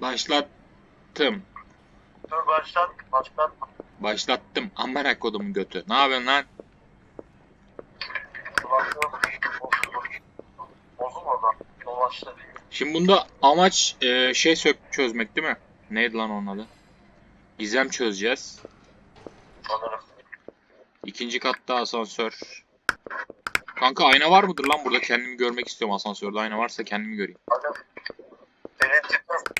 Başlattım. Dur başlat. Başlat. Başlattım. Amına kodumun götü. Ne yapıyorsun lan? Şimdi bunda amaç e, şey sök çözmek değil mi? Neydi lan onun adı? Gizem çözeceğiz. Sanırım. İkinci katta asansör. Kanka ayna var mıdır lan burada? Kendimi görmek istiyorum asansörde. Ayna varsa kendimi göreyim. Hadi. Senin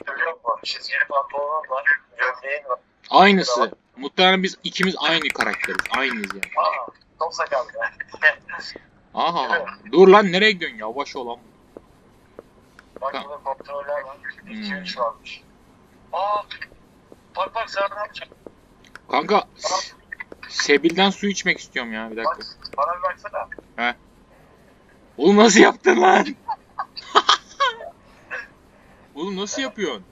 gömlek var. Çizgili pantolonun var. Gömleğin var. Aynısı. Muhtemelen biz ikimiz aynı karakteriz. Aynıyız yani. Aa. Çok sakallı. Aha. Dur lan nereye gidiyorsun? Yavaş ol lan. Bak burada kontroller var. Hmm. 2-3 varmış. Aa. Bak bak sen ne yapacaksın? Kanka Sebil'den su içmek istiyorum ya bir dakika. Bak. Bana bir baksana. Oğlum nasıl yaptın lan? Oğlum nasıl yapıyorsun?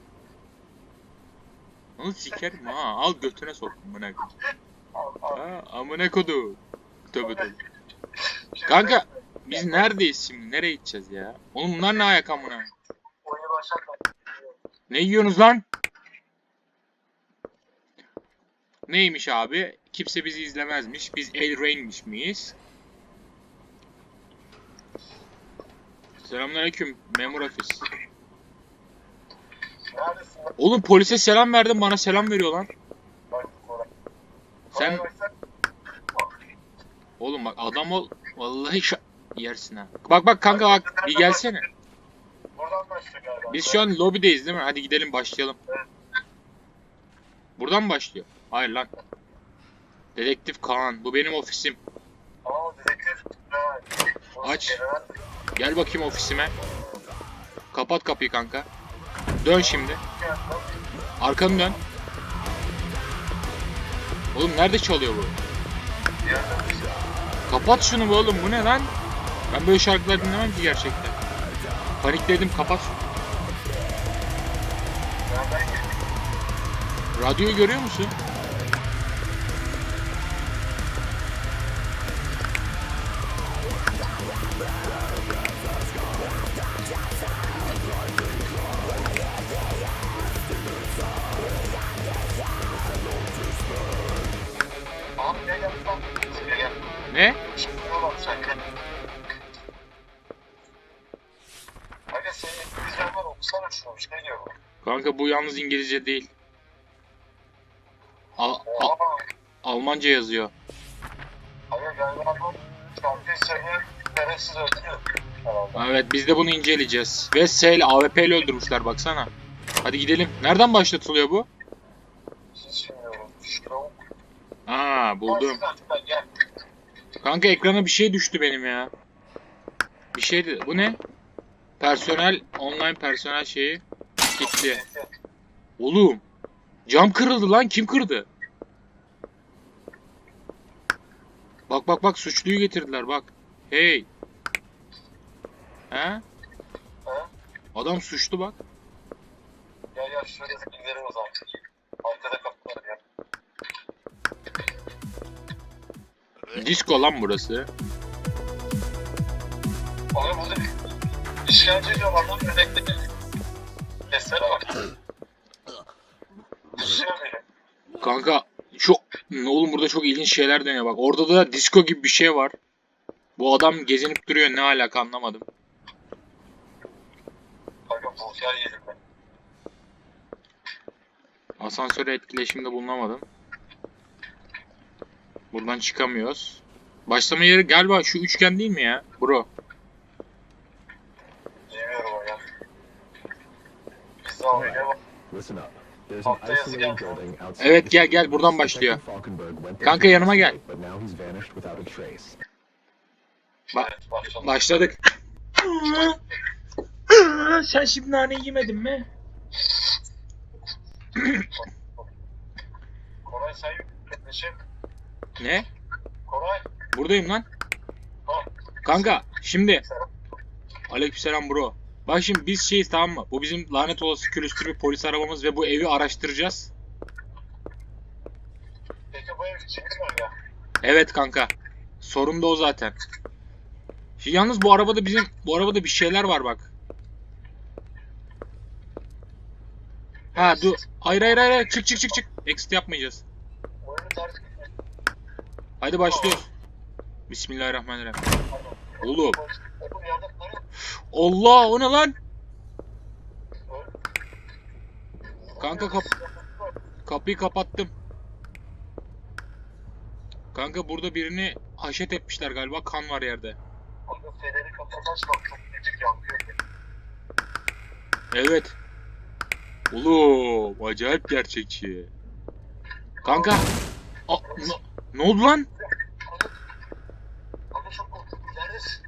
Onu sikerim ha. Al götüne sok. Amına al. Ha, amına kodu. Tövbe tövbe. Kanka biz neredeyiz şimdi? Nereye gideceğiz ya? Oğlum bunlar ne ayak amına? Ne yiyorsunuz lan? Neymiş abi? Kimse bizi izlemezmiş. Biz El Rain'miş miyiz? Selamünaleyküm memur ofis. Oğlum polise selam verdim bana selam veriyor lan. Sen-. Oğlum bak adam ol. Vallahi şa- yersin ha. Bak bak kanka bak bir gelsene. Biz şu an lobideyiz değil mi? Hadi gidelim başlayalım. Buradan mı başlıyor? Hayır lan. Dedektif Kaan. Bu benim ofisim. Aç. Gel bakayım ofisime. Kapat kapıyı kanka. Dön şimdi. Arkanı dön. Oğlum nerede çalıyor bu? Kapat şunu be oğlum bu ne lan? Ben böyle şarkılar dinlemem ki gerçekten. Panikledim kapat? Radyoyu görüyor musun? Kanka bu yalnız İngilizce değil. Al- Al-. Almanca yazıyor. Öldürüyor. Herhalde. Evet biz de bunu inceleyeceğiz. Ve S ile AWP ile öldürmüşler baksana. Hadi gidelim. Nereden başlatılıyor bu? Aa buldum. Kanka ekrana bir şey düştü benim ya. Bir şeydi. Bu ne? Personel, online personel şeyi. Gitti. Oğlum. Cam kırıldı lan. Kim kırdı? Bak bak bak suçluyu getirdiler bak. Hey. He? Adam suçlu bak. Gel gel şöyle gidelim o zaman. Arkada kapı var ya. Disco lan burası. Abi burada işkence ediyor adam dedektif. Kesene bak. Düşüyor beni. Kanka çok oğlum burada çok ilginç şeyler dönüyor bak. Orada da disco gibi bir şey var. Bu adam gezinip duruyor ne alaka anlamadım. Kanka bulgar yedim ben. Asansöre etkileşimde bulunamadım. Buradan çıkamıyoruz. Başlama yeri galiba şu üçgen değil mi ya? Bro. Yemiyorum o ya. Biz de oraya bak. Listen up. Outside Evet, gel, gel, buradan başlıyor. Kanka, yanıma gel. investigate, But now he's vanished without a trace. Bak- Evet başladı. Başladık. Sen şimdi nane yemedin mi? Koray sen. Ne? Koray. Buradayım lan. Kanka şimdi Selam. Aleykümselam bro. Bak şimdi biz şeyiz tamam mı? Bu bizim lanet olası külüstür bir polis arabamız ve bu evi araştıracağız. Peki bu ev kimin var ya? Evet kanka. Sorun da o zaten. Şimdi yalnız bu arabada bizim bu arabada bir şeyler var bak. Ha dur. Hayır hayır hayır. hayır. Çık çık çık çık. Exit yapmayacağız. Hadi başlıyoruz. Bismillahirrahmanirrahim. Oğlum. Allah o ne lan? Kanka kap kapıyı kapattım. Kanka burada birini haşet etmişler galiba. Kan var yerde. Kanka feneri kapatmazsan çok büyük yankı yapıyor. Evet. Oğlum acayip gerçekçi. Kanka. A- ne- ne oldu lan?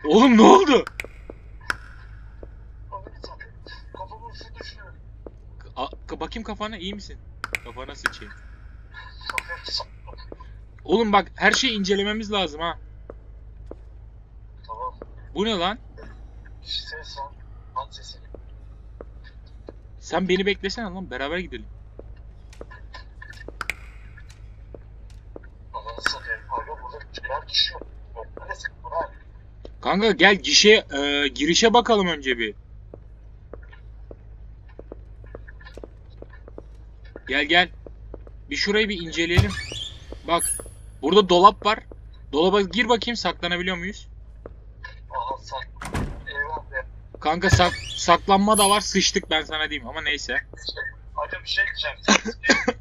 Oğlum ne oldu? Bakayım kafana iyi misin? Kafana sıçayım. Oğlum bak her şeyi incelememiz lazım ha. Tamam. Bu ne lan? Ses lan. At sesini. Sen beni beklesene lan beraber gidelim. Ananı satayım. Kanka burada düşüyor. Neredesin? Bırak. Kanka gel gişe e, girişe bakalım önce bir. Gel gel. Bir şurayı bir inceleyelim. Bak. Burada dolap var. Dolaba gir bakayım saklanabiliyor muyuz? Aha sak. Be. Kanka sak saklanma da var. Sıçtık ben sana diyeyim ama neyse. Hadi bir şey diyeceğim.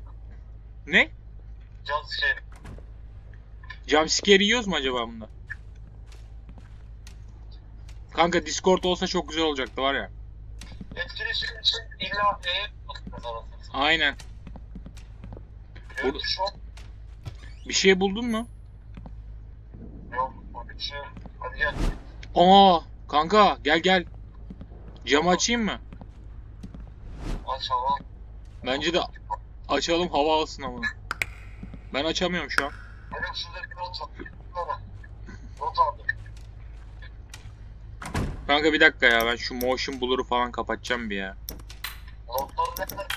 Ne? Şey. Jumpscare yiyoruz mu acaba bunda? Kanka Discord olsa çok güzel olacaktı var ya. Etkileşim için illa E'ye Yok şu an Bir şey buldun mu? yok. O bir şey. Hadi gel. Aa, kanka gel gel. Camı açayım mı? Aç hava. Bence de açalım hava alsın ama. Ben açamıyorum şu an. Benim şurada bir not. Bana. Not aldım. Kanka bir dakika ya ben şu motion blur'u falan kapatacağım bir ya. Notları nerede? Notlar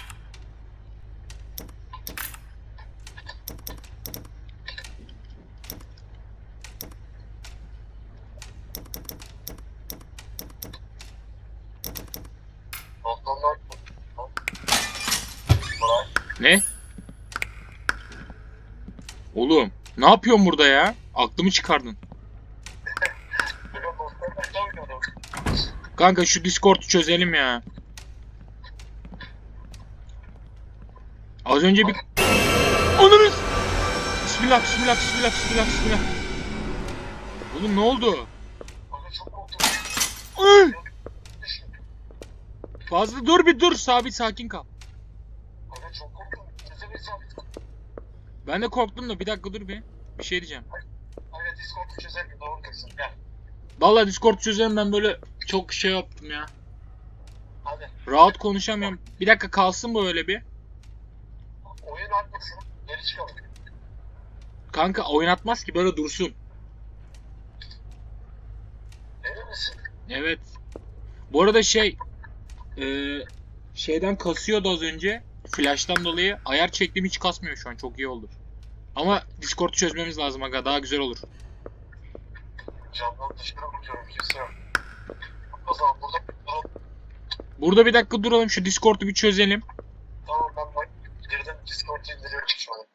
Ne? Oğlum ne yapıyorsun burada ya? Aklımı çıkardın. Kanka şu Discord'u çözelim ya. Az önce bir... Ananız! Bismillah, bismillah, bismillah, bismillah, bismillah. Oğlum ne oldu? Fazla dur bir dur sabit sakin kal. Kanka çok korktum. Sesi bir sabit. Ben de korktum da bir dakika dur bir. Bir şey diyeceğim. Kanka Discord'u çözelim. Doğru diyorsun. Gel. Vallahi Discord çözelim ben böyle çok şey yaptım ya. Hadi. Rahat konuşamıyorum. Bir dakika kalsın bu öyle bir. Oyun atmasın. Geri çıkalım. Kanka oynatmaz ki böyle dursun. Emin misin? Evet. Bu arada şey eee, şeyden kasıyordu az önce. Flash'tan dolayı ayar çektiğim hiç kasmıyor şu an. Çok iyi oldu. Ama Discord'u çözmemiz lazım aga. Daha güzel olur. Camdan dışarı bakıyorum kimse yok. O zaman burada Burada bir dakika duralım. Şu Discord'u bir çözelim. Tamam ben bak girdim. Discord'u indiriyorum şu an.